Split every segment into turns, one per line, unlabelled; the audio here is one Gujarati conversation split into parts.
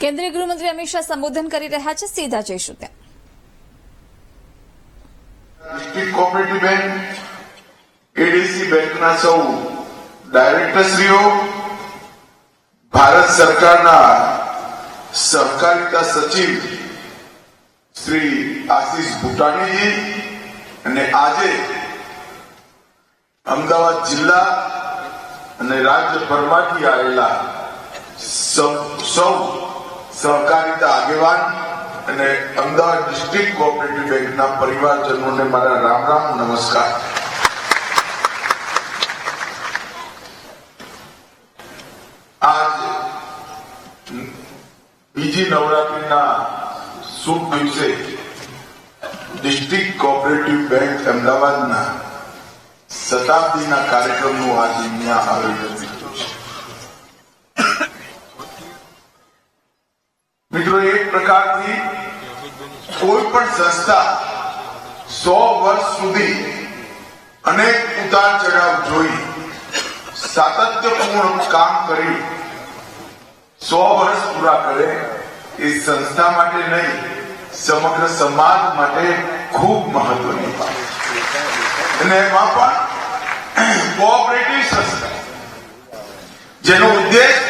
કેન્દ્રીય ગૃહમંત્રી અમિત શાહ સંબોધન કરી રહ્યા છે. સીધા જઈશું ત્યાં
કોઓપરેટિવ બેંક એડીસી બેંકના સૌ ડાયરેક્ટરશ્રીઓ, ભારત સરકારના સહકારિતા સચિવ શ્રી આશીષ ભૂટાણીજી અને આજે અમદાવાદ જિલ્લા અને રાજ્યભરમાંથી આવેલા સૌ સહકારિતા આગેવાન અને અમદાવાદ ડિસ્ટ્રિક્ટ કોઓપરેટિવ બેંકના પરિવારજનોને મારા રામ રામ નમસ્કાર. આજ બીજી નવરાત્રીના શુભ દિવસે ડિસ્ટ્રિક્ટ કોઓપરેટિવ બેંક અમદાવાદના શતાબ્દીના કાર્યક્રમનું આજે અહીંયા આયોજન કોઈ પણ સંસ્થા સો વર્ષ સુધી અનેક ઉતાર ચઢાવ જોઈ, સાતત્યપૂર્ણ કામ કરી, સો વર્ષ પૂરા કરે, એ સંસ્થા માટે નહીં, સમગ્ર સમાજ માટે ખૂબ મહત્વની વાત છે. અને એમાં પણ કોઓપરેટિવ સંસ્થા, જેનો ઉદ્દેશ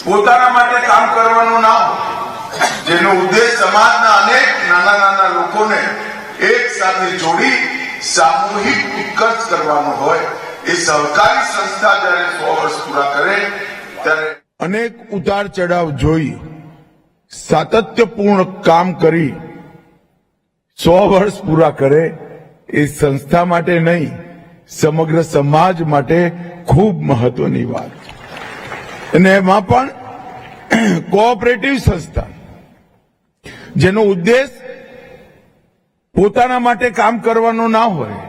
પોતાના માટે કામ કરવાનું ના હોય જેનો ઉદ્દેશ સમાજના અનેક નાના નાના લોકોને એક સાથે જોડી સામૂહિક ઉત્કર્ષ કરવાનો હોય. એ સહકારી સંસ્થા જ્યારે સો વર્ષ પૂરા કરે, ત્યારે અનેક ઉતાર ચઢાવ જોઈ, સાતત્યપૂર્ણ કામ કરી, સો વર્ષ પૂરા કરે, એ સંસ્થા માટે નહીં, સમગ્ર સમાજ માટે ખૂબ મહત્વની વાત. અને એમાં પણ કોઓપરેટિવ સંસ્થા જેનો ઉદ્દેશ પોતાના માટે કામ કરવાનો ના હોય,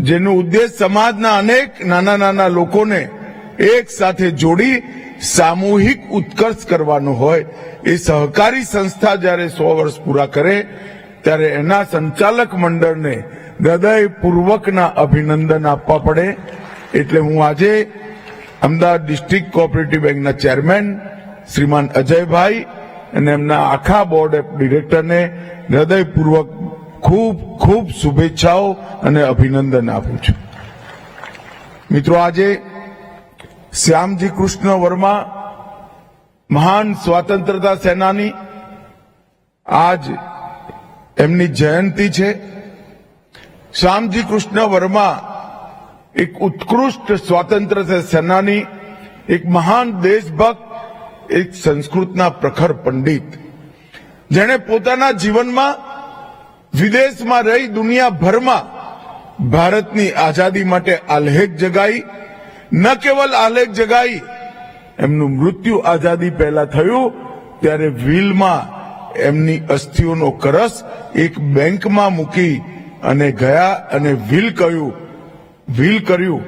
જેનો ઉદ્દેશ સમાજના અનેક નાના નાના લોકોને એક સાથે જોડી સામૂહિક ઉત્કર્ષ કરવાનો હોય, એ સહકારી સંસ્થા જ્યારે સો વર્ષ પૂરા કરે, ત્યારે એના સંચાલક મંડળને હૃદયપૂર્વકના અભિનંદન આપવા પડે. એટલે હું આજે અમદાવાદ ડિસ્ટ્રિક્ટ કોઓપરેટિવ બેંકના ચેરમેન શ્રીમાન અજયભાઈ અને એમના આખા બોર્ડ ડિરેક્ટરને હૃદયપૂર્વક ખૂબ ખૂબ શુભેચ્છાઓ અને અભિનંદન આપું છું. મિત્રો, આજે શ્યામજી કૃષ્ણ વર્મા મહાન સ્વાતંત્રતા સેનાની આજ એમની જયંતિ છે. શ્યામજી કૃષ્ણ વર્મા એક ઉત્કૃષ્ટ સ્વાતંત્ર્ય સેનાની એક મહાન દેશભક્ત એક સંસ્કૃતના પ્રખર પંડિત. જેણે પોતાના જીવનમાં વિદેશમાં રહી દુનિયાભરમાં ભારતની આઝાદી માટે આલેખ જગાઈ. ન કેવલ આલેખ જગાઈ, એમનું મૃત્યુ આઝાદી પહેલા થયું, ત્યારે વ્હીલમાં એમની અસ્થિઓનો કરસ એક બેંકમાં મૂકી અને ગયા અને વ્હીલ કહ્યું, વ્હીલ કર્યું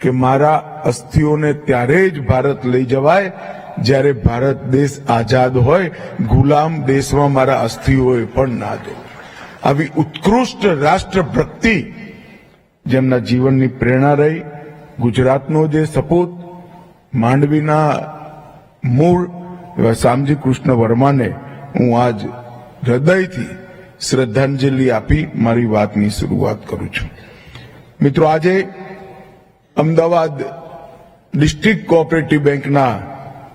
કે મારા અસ્થિઓને ત્યારે જ ભારત લઈ જવાય જ્યારે ભારત દેશ આઝાદ હોય, ગુલામ દેશમાં મારા અસ્થિઓએ પણ ના દે આવી ઉત્કૃષ્ટ રાષ્ટ્રભક્તિ જેમના જીવનની પ્રેરણા રહી, ગુજરાતનો જે સપૂત, માંડવીના મૂળ, એવા શામજી કૃષ્ણ વર્માને હું આજ હૃદયથી શ્રદ્ધાંજલિ આપી મારી વાતની શરૂઆત કરું છું. મિત્રો, આજે અમદાવાદ ડિસ્ટ્રિક્ટ કોઓપરેટિવ બેંકના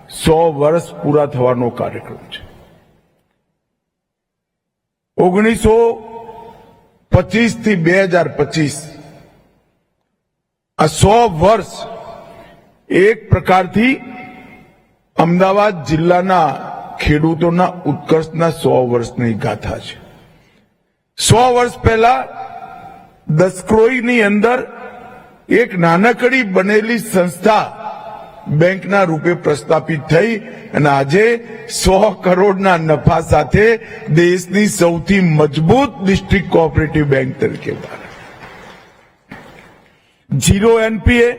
સો વર્ષ પૂરા થવાનો કાર્યક્રમ છે. ઓગણીસો પચીસથી બે હજાર પચીસ આ સો વર્ષ એક પ્રકારથી અમદાવાદ જિલ્લાના ખેડૂતોના ઉત્કર્ષના સો વર્ષની ગાથા છે. સો વર્ષ પહેલા દસક્રોઈની અંદર એક નાનકડી બનેલી સંસ્થા બેંકના રૂપે પ્રસ્થાપિત થઈ અને આજે સો કરોડના નફા સાથે દેશની સૌથી મજબૂત ડિસ્ટ્રિક્ટ કોઓપરેટિવ બેંક તરીકે ઝીરો એનપીએ,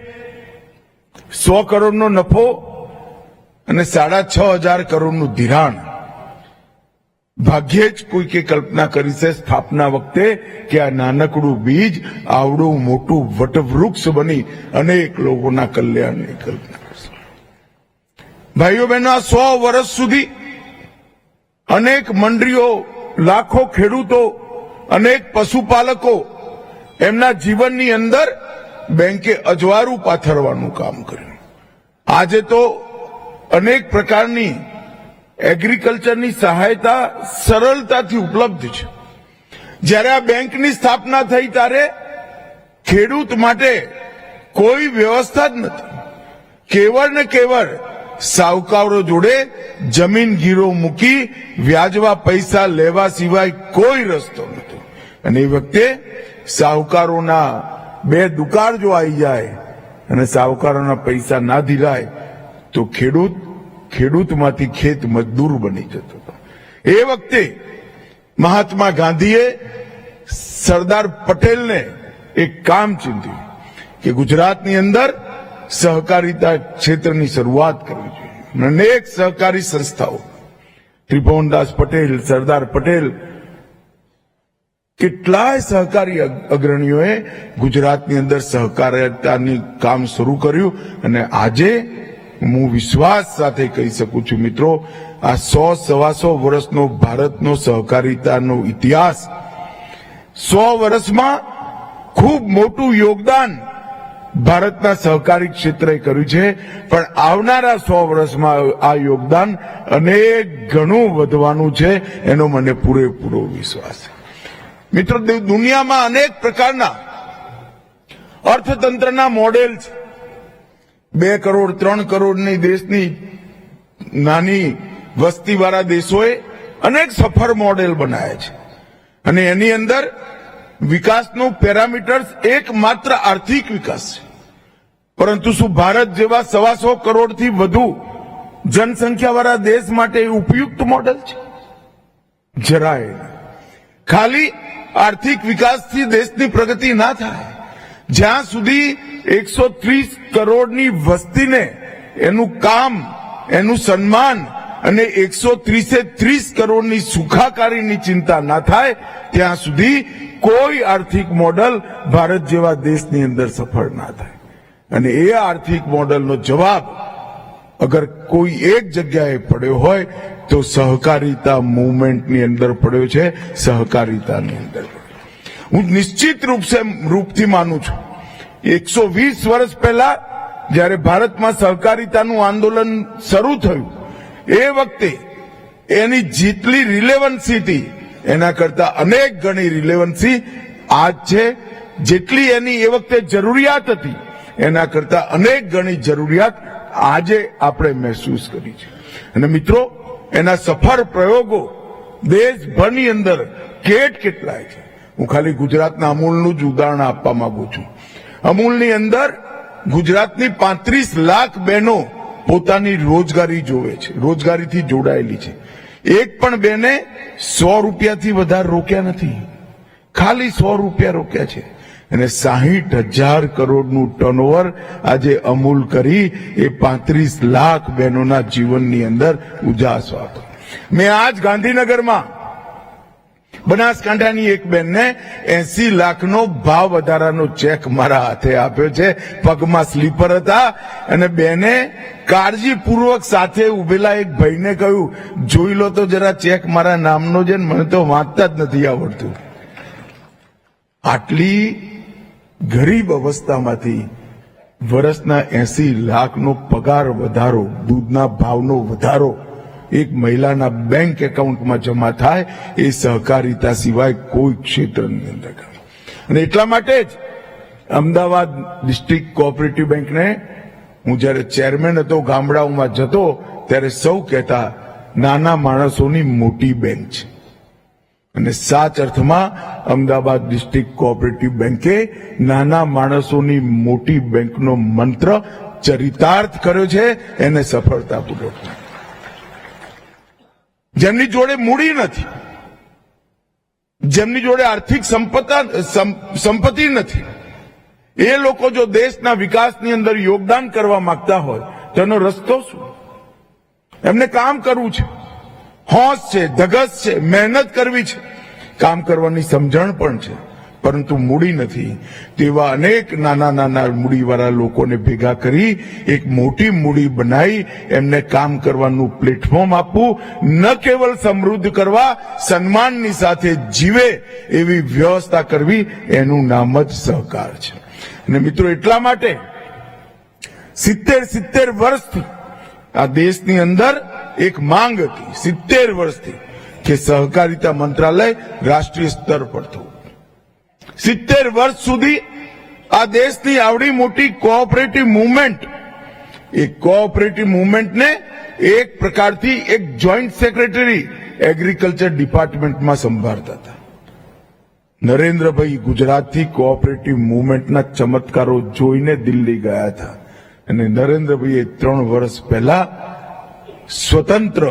સો કરોડનો નફો અને સાડા છ હજાર કરોડનું ધિરાણ. ભાગ્યે જ કોઈકે કલ્પના કરી છે સ્થાપના વખતે કે આ નાનકડું બીજ આવડું મોટું વટવૃક્ષ બની અનેક લોકોના કલ્યાણની કલ્પના. ભાઈઓ બહેનો, આ સો વર્ષ સુધી અનેક મંડળીઓ, લાખો ખેડૂતો, અનેક પશુપાલકો એમના જીવનની અંદર બેંકે અજવાળું પાથરવાનું કામ કર્યું. આજે તો અનેક પ્રકારની એગ્રીકલ્ચરની સહાયતા સરળતાથી ઉપલબ્ધ છે. જ્યારે આ બેંકની સ્થાપના થઈ ત્યારે ખેડૂત માટે કોઈ વ્યવસ્થા જ નથી. કેવળ ને કેવળ સાહુકારો જોડે જમીન ગીરો મૂકી વ્યાજવા પૈસા લેવા સિવાય કોઈ રસ્તો નથી. અને એ વખતે સાહુકારોના બે દુકાળ જો આવી જાય અને સાહુકારોના પૈસા ના ધીરાય, તો ખેડૂત ખેડૂતમાંથી ખેત મજદૂર બની જતો એ વખતે મહાત્મા ગાંધીએ સરદાર પટેલને એક કામ ચિંધ્યું કે ગુજરાતની અંદર સહકારિતા ક્ષેત્રની શરૂઆત કરવી જોઈએ. અનેક સહકારી સંસ્થાઓ, ત્રિભુવનદાસ પટેલ, સરદાર પટેલ, કેટલાય સહકારી અગ્રણીઓએ ગુજરાતની અંદર સહકારિતાની કામ શરૂ કર્યું. અને આજે હું વિશ્વાસ સાથે કહી શકું છું, મિત્રો, આ સો સવાસો વર્ષનો ભારતનો સહકારિતાનો ઇતિહાસ, સો વર્ષમાં ખૂબ મોટું યોગદાન ભારતના સહકારી ક્ષેત્રે કર્યું છે. પણ આવનારા સો વર્ષમાં આ યોગદાન અનેક ઘણું વધવાનું છે. એનો મને પૂરેપૂરો વિશ્વાસ છે. મિત્રો દુનિયામાં અનેક પ્રકારના અર્થતંત્રના મોડેલ છે. બે કરોડ, ત્રણ કરોડની દેશની નાની વસ્તીવાળા દેશોએ અનેક સફળ મોડેલ બનાવ્યા છે. અને એની અંદર વિકાસનું પેરામીટર્સ એકમાત્ર આર્થિક વિકાસ છે. પરંતુ શું ભારત જેવા સવાસો કરોડથી વધુ જનસંખ્યાવાળા દેશ માટે ઉપયુક્ત મોડેલ છે? જરાય ખાલી આર્થિક વિકાસથી દેશની પ્રગતિ ના થાય, જ્યાં સુધી એકસો ત્રીસ કરોડની વસ્તીને એનું કામ, એનું સન્માન અને એકસો ત્રીસે ત્રીસ કરોડની સુખાકારીની ચિંતા ના થાય, ત્યાં સુધી કોઈ આર્થિક મોડલ ભારત જેવા દેશની અંદર સફળ ના થાય. અને એ આર્થિક મોડલનો જવાબ અગર કોઈ એક જગ્યાએ પડ્યો હોય તો સહકારિતા મુવમેન્ટની અંદર પડ્યો છે, સહકારિતાની અંદર હું નિશ્ચિત રૂપસે રૂપથી માનું છું. એકસો વીસ વર્ષ પહેલા જ્યારે ભારતમાં સહકારિતાનું આંદોલન શરૂ થયું, એ વખતે એની જેટલી રિલેવન્સી હતી એના કરતા અનેક ગણી રિલેવન્સી આજ છે, જેટલી એની એ વખતે જરૂરિયાત હતી, એના કરતા અનેક ગણી જરૂરિયાત આજે આપણે મહેસૂસ કરી છે. અને મિત્રો, એના સફળ પ્રયોગો દેશભરની અંદર કેટ કેટલાય છે. હું ખાલી ગુજરાતના અમૂલનું જ ઉદાહરણ આપવા માંગુ છું. અમૂલની અંદર ગુજરાતની પાંત્રીસ લાખ બહેનો પોતાની રોજગારી જોવે છે, રોજગારીથી જોડાયેલી છે. એક પણ બેને સો રૂપિયાથી વધારે રોક્યા નથી. ખાલી સો રૂપિયા રોક્યા છે. અને સાહીઠ હજાર કરોડનું ટર્નઓવર આજે અમૂલ કરી એ પાંત્રીસ લાખ બહેનોના જીવનની અંદર ઉજાસ હતો મેં આજ ગાંધીનગરમાં બનાસકાંઠાની એક બેનને એસી લાખનો ભાવ વધારાનો ચેક મારા હાથે આપ્યો છે. પગમાં સ્લીપર હતા અને બેને કાળજીપૂર્વક સાથે ઉભેલા એક ભાઈને કહ્યું, જોઈ લો તો જરા ચેક મારા નામનો છે મને તો વાંચતા જ નથી આવડતું. આટલી ગરીબ અવસ્થામાંથી વર્ષના એસી લાખનો પગાર વધારો, દૂધના ભાવનો વધારો એક મહિલાના બેંક એકાઉન્ટમાં જમા થાય, એ સહકારિતા સિવાય કોઈ ક્ષેત્રની અંદર અને એટલા માટે જ અમદાવાદ ડિસ્ટ્રિક્ટ કોઓપરેટિવ બેંકને હું જ્યારે ચેરમેન હતો, ગામડાઓમાં જતો, ત્યારે સૌ કહેતા, નાના માણસોની મોટી બેંક છે. અને સાચ અર્થમાં અમદાવાદ ડિસ્ટ્રિક્ટ કોઓપરેટિવ બેંકે નાના માણસોની મોટી બેંકનો મંત્ર ચરિતાર્થ કર્યો છે, એને સફળતાપૂર્વક જેમની જોડે મૂડી નથી. જેમની જોડે આર્થિક સંપત્તિ નથી. એ લોકો જો દેશના વિકાસની અંદર યોગદાન કરવા માંગતા હોય તો એનો રસ્તો શું? એમને કામ કરવું છે. હોશ છે, ધગસ છે, મહેનત કરવી છે. કામ કરવાની સમજણ પણ છે. પરંતુ મૂડી નથી. તેવા અનેક નાના નાના મૂડીવાળા લોકોને ભેગા કરી એક મોટી મૂડી બનાવી એમને કામ કરવાનું પ્લેટફોર્મ આપવું, ન કેવલ સમૃદ્ધ કરવા, સન્માનની સાથે જીવે એવી વ્યવસ્થા કરવી, એનું નામ જ સહકાર છે. અને મિત્રો, એટલા માટે સિત્તેર સિત્તેર વર્ષથી આ દેશની અંદર એક માંગ હતી, સિત્તેર વર્ષથી, કે સહકારિતા મંત્રાલય રાષ્ટ્રીય સ્તર પર થવું. સિત્તેર વર્ષ સુધી આ દેશની આવડી મોટી કોઓપરેટિવ મુવમેન્ટ એ કોઓપરેટિવ મુવમેન્ટને એક પ્રકારથી એક જોઈન્ટ સેક્રેટરી એગ્રીકલ્ચર ડિપાર્ટમેન્ટમાં સંભાળતા હતા. નરેન્દ્રભાઈ ગુજરાતથી કોઓપરેટિવ મુવમેન્ટના ચમત્કારો જોઈને દિલ્હી ગયા હતા. અને નરેન્દ્રભાઈએ ત્રણ વર્ષ પહેલા સ્વતંત્ર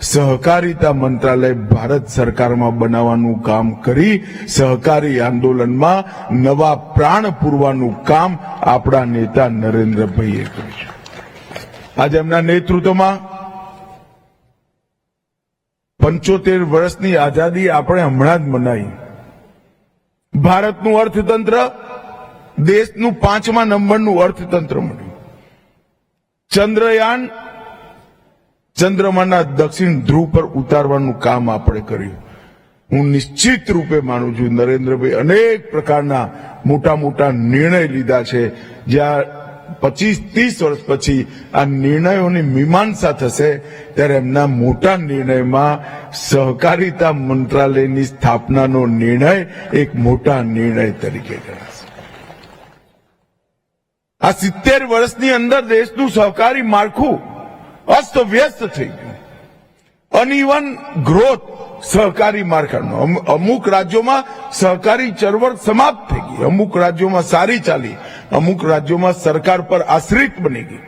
સહકારિતા મંત્રાલય ભારત સરકારમાં બનાવવાનું કામ કરી સહકારી આંદોલનમાં નવા પ્રાણ પૂરવાનું કામ આપણા નેતા નરેન્દ્રભાઈએ કર્યું છે. આજે એમના નેતૃત્વમાં પંચોતેર વર્ષની આઝાદી આપણે હમણાં જ મનાવી ભારતનું અર્થતંત્ર દેશનું પાંચમા નંબરનું અર્થતંત્ર મળ્યું. ચંદ્રયાન ચંદ્રમાના દક્ષિણ ધ્રુવ પર ઉતારવાનું કામ આપણે કર્યું. હું નિશ્ચિત રૂપે માનું છું, નરેન્દ્રભાઈ અનેક પ્રકારના મોટા મોટા નિર્ણય લીધા છે. જ્યાં પચીસ, ત્રીસ વર્ષ પછી આ નિર્ણયોની મીમાંસા થશે, ત્યારે એમના મોટા નિર્ણયમાં સહકારિતા મંત્રાલયની સ્થાપનાનો નિર્ણય એક મોટા નિર્ણય તરીકે ગણાશે. આ સિત્તેર વર્ષની અંદર દેશનું સહકારી માળખું અસ્તવ્યસ્ત થઈ ગયું. અનઇવન ગ્રોથ સહકારી માળખાનું. અમુક રાજ્યોમાં સહકારી ચળવળ સમાપ્ત થઈ ગઈ. અમુક રાજ્યોમાં સારી ચાલી. અમુક રાજ્યોમાં સરકાર પર આશ્રિત બની ગઈ.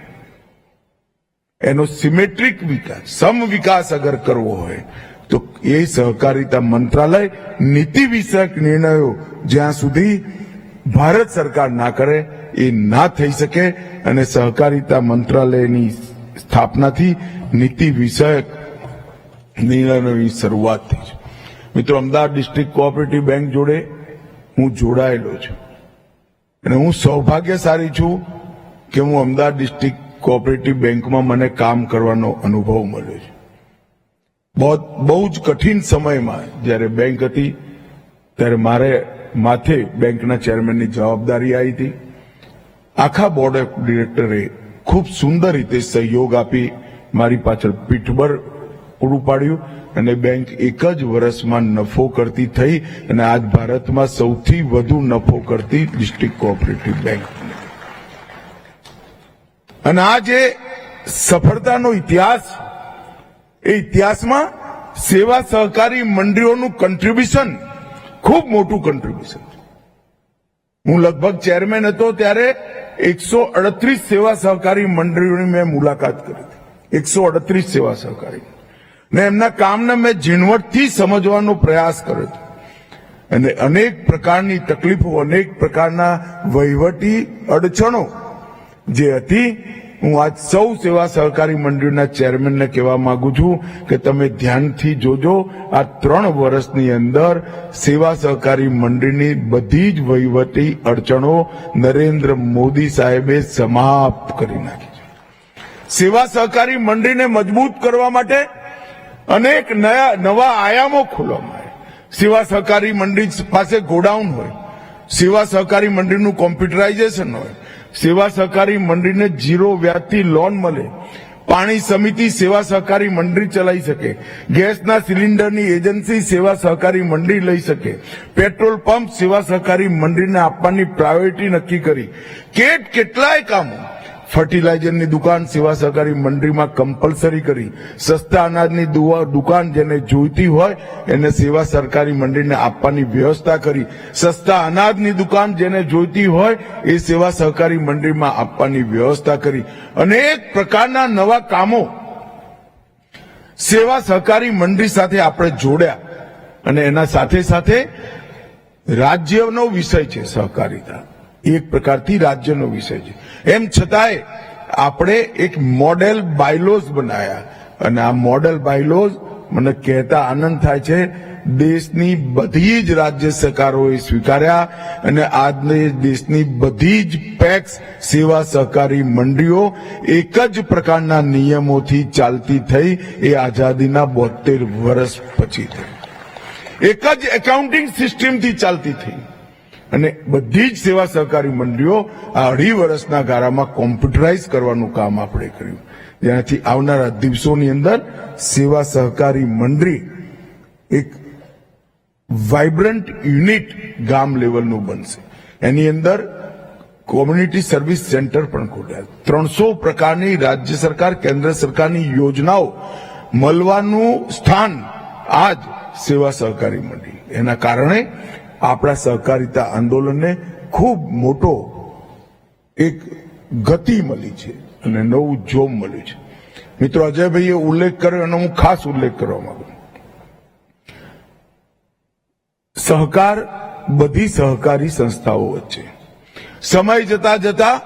એનો સિમેટ્રિક વિકાસ, સમ વિકાસ અગર કરવો હોય, તો એ સહકારિતા મંત્રાલય નીતિ વિષયક નિર્ણયો જ્યાં સુધી ભારત સરકાર ના કરે, એ ના થઈ શકે અને સહકારિતા મંત્રાલયની સ્થાપનાથી નીતિ વિષયક નિર્ણયોની શરૂઆત થઈ છે. મિત્રો, અમદાવાદ ડિસ્ટ્રિક્ટ કોઓપરેટિવ બેંક જોડે હું જોડાયેલો છું. અને હું સૌભાગ્યશાળી છું કે હું અમદાવાદ ડિસ્ટ્રિક્ટ કોઓપરેટિવ બેંકમાં મને કામ કરવાનો અનુભવ મળ્યો છે. બહુ બહુ જ કઠિન સમયમાં જ્યારે બેંક હતી, ત્યારે મારે માથે બેંકના ચેરમેનની જવાબદારી આવી હતી. આખા બોર્ડ ઓફ ડિરેક્ટરે ખૂબ સુંદર રીતે સહયોગ આપી મારી પાછળ પીઠબળ પૂરું પાડ્યું અને બેંક એક જ વર્ષમાં નફો કરતી થઈ અને આજ ભારતમાં સૌથી વધુ નફો કરતી ડિસ્ટ્રિક્ટ કોઓપરેટિવ બેંક. અને આ જે સફળતાનો ઇતિહાસ, એ ઇતિહાસમાં સેવા સહકારી મંડળીઓનું કન્ટ્રીબ્યુશન ખૂબ મોટું કન્ટ્રીબ્યુશન હું લગભગ ચેરમેન હતો ત્યારે એકસો અડત્રીસ સેવા સહકારી મંડળીઓની મેં મુલાકાત કરી. હતી એકસો અડત્રીસ સેવા સહકારી. ને એમના કામને મેં ઝીણવટથી સમજવાનો પ્રયાસ કર્યો હતો. અને અનેક પ્રકારની તકલીફો, અનેક પ્રકારના વહીવટી અડચણો જે હતી હું આજ સૌ સેવા સહકારી મંડળીના ચેરમેનને કહેવા માંગુ છું કે તમે ધ્યાનથી જોજો, આ ત્રણ વર્ષની અંદર સેવા સહકારી મંડળીની બધી જ વહીવટી અડચણો નરેન્દ્ર મોદી સાહેબે સમાપ્ત કરી નાખી છે. સેવા સહકારી મંડળીને મજબૂત કરવા માટે અનેક નયા, નવા આયામો ખોલવામાં આવ્યા. સેવા સહકારી મંડળી પાસે ગોડાઉન હોય, સેવા સહકારી મંડળીનું કોમ્પ્યુટરાઇઝેશન હોય સેવા સહકારી મંડળીને જીરો વ્યાજથી લોન મળે. પાણી સમિતિ સેવા સહકારી મંડળી ચલાવી શકે. ગેસના સિલિન્ડરની એજન્સી સેવા સહકારી મંડળી લઈ શકે. પેટ્રોલ પંપ સેવા સહકારી મંડળીને આપવાની પ્રાયોરિટી નક્કી કરી. કેટ કેટલાય કામો ફર્ટિલાઇઝરની દુકાન સેવા સહકારી મંડળીમાં કમ્પલસરી કરી. સસ્તા અનાજની દુકાન જેને જોઈતી હોય, એને સેવા સરકારી મંડળીને આપવાની વ્યવસ્થા કરી. સસ્તા અનાજની દુકાન જેને જોઈતી હોય, એ સેવા સહકારી મંડળીમાં આપવાની વ્યવસ્થા કરી. અનેક પ્રકારના નવા કામો સેવા સહકારી મંડળી સાથે આપણે જોડ્યા. અને એના સાથે સાથે રાજ્યનો વિષય છે સહકારિતા. એક પ્રકારથી રાજ્યનો વિષય છે. એમ છતાંય આપણે એક મોડેલ બાયલોઝ બનાયા અને આ મોડેલ બાયલોઝ મને કહેતા આનંદ થાય છે, દેશની બધી જ રાજ્ય સરકારોએ સ્વીકાર્યા અને આજે દેશની બધી જ પેક્સ સેવા સહકારી મંડળીઓ એક જ પ્રકારના નિયમોથી ચાલતી થઈ એ આઝાદીના બોતેર વર્ષ પછી થઈ. એક જ એકાઉન્ટિંગ સિસ્ટમથી ચાલતી થઈ. અને બધી જ સેવા સહકારી મંડળીઓ આ અઢી વર્ષના ગાળામાં કોમ્પ્યુટરાઇઝ કરવાનું કામ આપણે કર્યું. જેનાથી આવનારા દિવસોની અંદર સેવા સહકારી મંડળી એક વાઇબ્રન્ટ યુનિટ ગામ લેવલનું બનશે. એની અંદર કોમ્યુનિટી સર્વિસ સેન્ટર પણ ખોલ્યા. ત્રણસો પ્રકારની રાજ્ય સરકાર, કેન્દ્ર સરકારની યોજનાઓ મળવાનું સ્થાન આજ સેવા સહકારી મંડળી. એના કારણે આપણા સહકારિતા આંદોલનને ખૂબ મોટો એક ગતિ મળી છે અને નવું જોમ મળ્યું છે. મિત્રો, અજયભાઈએ ઉલ્લેખ કર્યો અને હું ખાસ ઉલ્લેખ કરવા માંગુ સહકાર બધી સહકારી સંસ્થાઓ વચ્ચે. સમય જતા જતા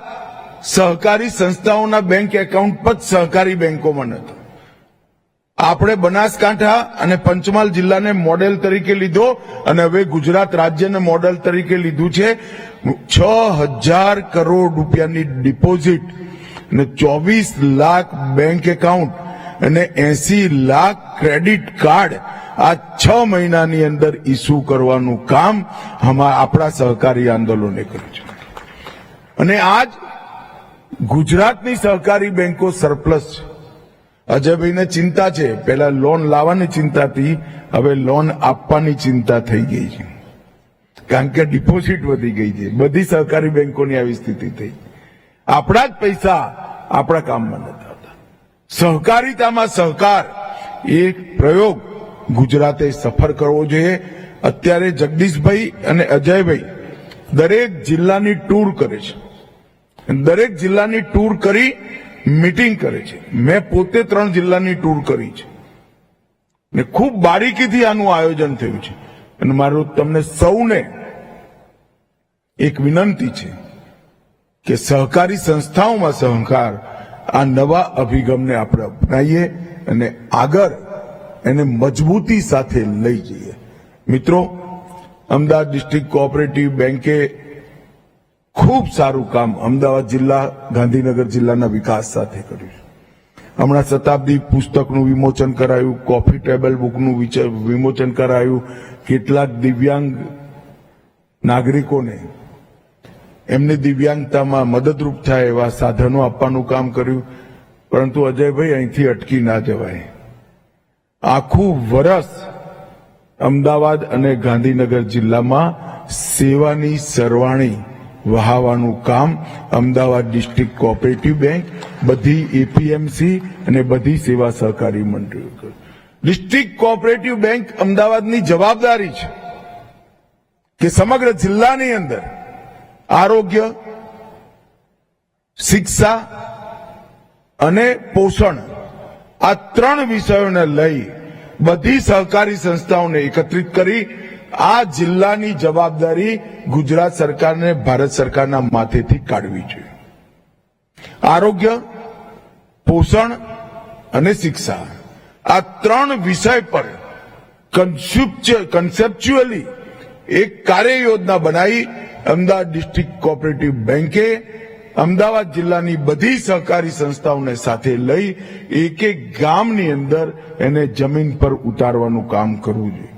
સહકારી સંસ્થાઓના બેંક એકાઉન્ટ પણ સહકારી બેંકોમાં નહોતા આપણે બનાસકાંઠા અને પંચમહાલ જિલ્લાને મોડેલ તરીકે લીધો અને હવે ગુજરાત રાજ્યને મોડેલ તરીકે લીધું છે. છ હજાર કરોડ રૂપિયાની ડિપોઝિટ અને ચોવીસ લાખ બેંક એકાઉન્ટ અને એસી લાખ ક્રેડિટ કાર્ડ આ છ મહિનાની અંદર ઇસ્યુ કરવાનું કામ આપણા સહકારી આંદોલને કર્યું છે. અને આજ ગુજરાતની સહકારી બેંકો સરપ્લસ છે. અજયભાઈને ચિંતા છે. પેલા લોન લાવવાની ચિંતા હતી. હવે લોન આપવાની ચિંતા થઈ ગઈ છે. કારણ કે ડિપોઝિટ વધી ગઈ છે. બધી સહકારી બેંકોની આવી સ્થિતિ થઈ. આપણા જ પૈસા આપણા કામમાં નથી આવતા. સહકારિતામાં સહકાર એ પ્રયોગ ગુજરાતે સફર કરવો જોઈએ. અત્યારે જગદીશભાઈ અને અજયભાઈ દરેક જિલ્લાની ટૂર કરે છે. દરેક જિલ્લાની ટૂર કરી મીટિંગ કરે છે. મેં પોતે ત્રણ જિલ્લાની ટૂર કરી છે. ને ખૂબ બારીકીથી આનું આયોજન થયું છે. અને મારું તમને સૌને એક વિનંતી છે કે સહકારી સંસ્થાઓમાં સહકાર આ નવા અભિગમને આપણે અપનાવીએ અને આગળ એને મજબૂતી સાથે લઈ જઈએ. મિત્રો, અમદાવાદ ડિસ્ટ્રિક્ટ કોઓપરેટિવ બેન્કે ખૂબ સારું કામ અમદાવાદ જિલ્લા, ગાંધીનગર જિલ્લાના વિકાસ સાથે કર્યું હમણાં શતાબ્દી પુસ્તકનું વિમોચન કરાયું, કોફી ટેબલ બુકનું વિમોચન કરાયું, કેટલાક દિવ્યાંગ નાગરિકોને એમની દિવ્યાંગતામાં મદદરૂપ થાય એવા સાધનો આપવાનું કામ કર્યું, પરંતુ અજયભાઈ અહીંથી અટકી ના જવાય. આખું વરસ અમદાવાદ અને ગાંધીનગર જિલ્લામાં સેવાની સરવાણી વહાવાનું કામ અમદાવાદ ડિસ્ટ્રિક્ટ કોઓપરેટિવ બેંક, બધી એપીએમસી અને બધી સેવા સહકારી મંડળીઓ. ડિસ્ટ્રિક્ટ કોઓપરેટિવ બેંક અમદાવાદની જવાબદારી છે કે સમગ્ર જિલ્લાની અંદર આરોગ્ય, શિક્ષા અને પોષણ આ ત્રણ વિષયોને લઈ બધી સહકારી સંસ્થાઓને એકત્રિત કરી આ જિલ્લાની જવાબદારી ગુજરાત સરકારને, ભારત સરકારના માથેથી કાઢવી જોઈએ આરોગ્ય, પોષણ અને શિક્ષા આ ત્રણ વિષય પર કન્સેપ્ચ્યુઅલી એક કાર્ય યોજના બનાવી અમદાવાદ ડિસ્ટ્રિક્ટ કોઓપરેટિવ બેન્કે અમદાવાદ જિલ્લાની બધી સહકારી સંસ્થાઓને સાથે લઈ એક એક ગામની અંદર એને જમીન પર ઉતારવાનું કામ કરવું જોઈએ.